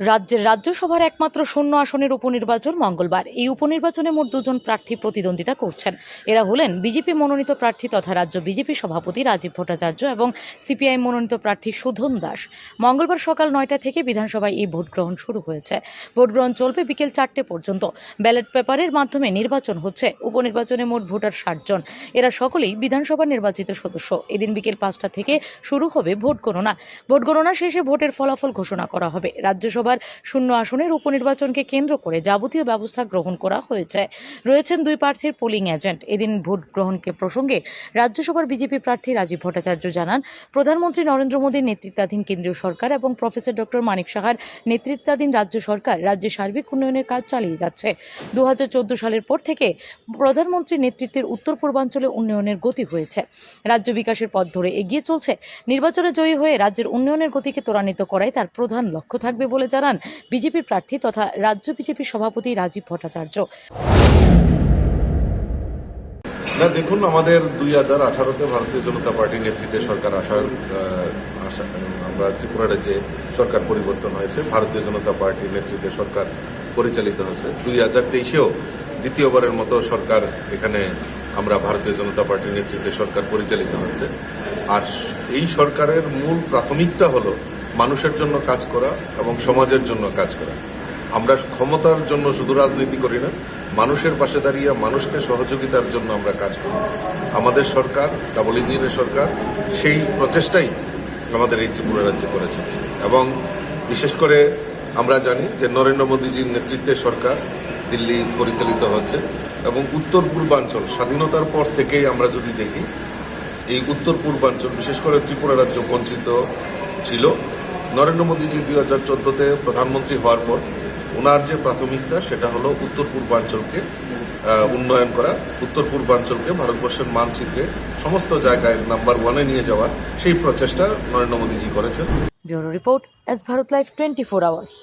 রাজ্যের রাজ্যসভার একমাত্র শূন্য আসনের উপনির্বাচন মঙ্গলবার। এই উপনির্বাচনে মোট দুজন প্রার্থী প্রতিদ্বন্দ্বিতা করছেন। এরা হলেন বিজেপি মনোনীত প্রার্থী তথা রাজ্য বিজেপি সভাপতি রাজীব ভট্টাচার্য এবং সিপিআই মনোনীত প্রার্থী সুধন দাস। মঙ্গলবার সকাল নয়টা থেকে বিধানসভায় এই ভোট গ্রহণ শুরু হয়েছে। ভোট গ্রহণ চলবে বিকেল চারটে পর্যন্ত। ব্যালট পেপারের মাধ্যমে নির্বাচন হচ্ছে। উপনির্বাচনে মোট ভোটার ষাট জন। এরা সকলেই বিধানসভা নির্বাচিত সদস্য। এদিন বিকেল পাঁচটা থেকে শুরু হবে ভোট গণনা। ভোট গণনা শেষে ভোটের ফলাফল ঘোষণা করা হবে। রাজ্যসভার শূন্য আসনের উপনির্বাচনকে কেন্দ্র করে যাবতীয় ব্যবস্থা গ্রহণ করা হয়েছে। রয়েছেন দুই প্রার্থীর পোলিং এজেন্ট এদিন ভোট গ্রহণকে প্রসঙ্গে রাজ্যসভার বিজেপি প্রার্থী রাজীব ভট্টাচার্য জানান, প্রধানমন্ত্রী নরেন্দ্র মোদীর নেতৃত্বাধীন কেন্দ্রীয় সরকার এবং প্রফেসর ডক্টর মানিক সাহার নেতৃত্বাধীন রাজ্য সরকার রাজ্যের সার্বিক উন্নয়নের কাজ চালিয়ে যাচ্ছে। দু হাজার চোদ্দ সালের পর থেকে প্রধানমন্ত্রীর নেতৃত্বের উত্তর পূর্বাঞ্চলে উন্নয়নের গতি হয়েছে। রাজ্য বিকাশের পথ ধরে এগিয়ে চলছে। নির্বাচনে জয়ী হয়ে রাজ্যের উন্নয়নের গতিকে ত্বরান্বিত করাই তার প্রধান লক্ষ্য থাকবে বলে জানান বিজেপির প্রার্থী তথা রাজ্য বিজেপির সভাপতি রাজীব ভট্টাচার্য। না, দেখুন, আমাদের দুই হাজার আঠারোতে ভারতীয় জনতা পার্টির নেতৃত্বে সরকার আসার আমরা ত্রিপুরা রাজ্যে সরকার পরিবর্তন হয়েছে, ভারতীয় জনতা পার্টির নেতৃত্বে সরকার পরিচালিত হয়েছে। দুই হাজার তেইশেও দ্বিতীয়বারের মতো সরকার এখানে আমরা ভারতীয় জনতা পার্টির নেতৃত্বে সরকার পরিচালিত হচ্ছে। আর এই সরকারের মূল প্রাথমিকতা হলো মানুষের জন্য কাজ করা এবং সমাজের জন্য কাজ করা। আমরা ক্ষমতার জন্য শুধু রাজনীতি করি না, মানুষের পাশে দাঁড়িয়ে মানুষকে সহযোগিতার জন্য আমরা কাজ করি। আমাদের সরকার, ডাবল ইঞ্জিনের সরকার, সেই প্রচেষ্টাই আমাদের এই ত্রিপুরা রাজ্যে করে চলছে। এবং বিশেষ করে আমরা জানি যে নরেন্দ্র মোদীজির নেতৃত্বে সরকার দিল্লি পরিচালিত হচ্ছে এবং উত্তর পূর্বাঞ্চল, স্বাধীনতার পর থেকেই আমরা যদি দেখি, এই উত্তর পূর্বাঞ্চল, বিশেষ করে ত্রিপুরা রাজ্য বঞ্চিত ছিল। নরেন্দ্র মোদীজি দুই হাজার চোদ্দোতে প্রধানমন্ত্রী হওয়ার পর ওনার যে প্রাথমিকতা, সেটা হলো উত্তর পূর্বাঞ্চলকে উন্নয়ন করা। উত্তর পূর্বাঞ্চলকে, ভারতবর্ষের মানচিত্রে সমস্ত জায়গায় নাম্বার ওয়ানে নিয়ে যাওয়ার সেই প্রচেষ্টা নরেন্দ্র মোদীজি করেছেন। Bureau report S Bharat life twenty four hours.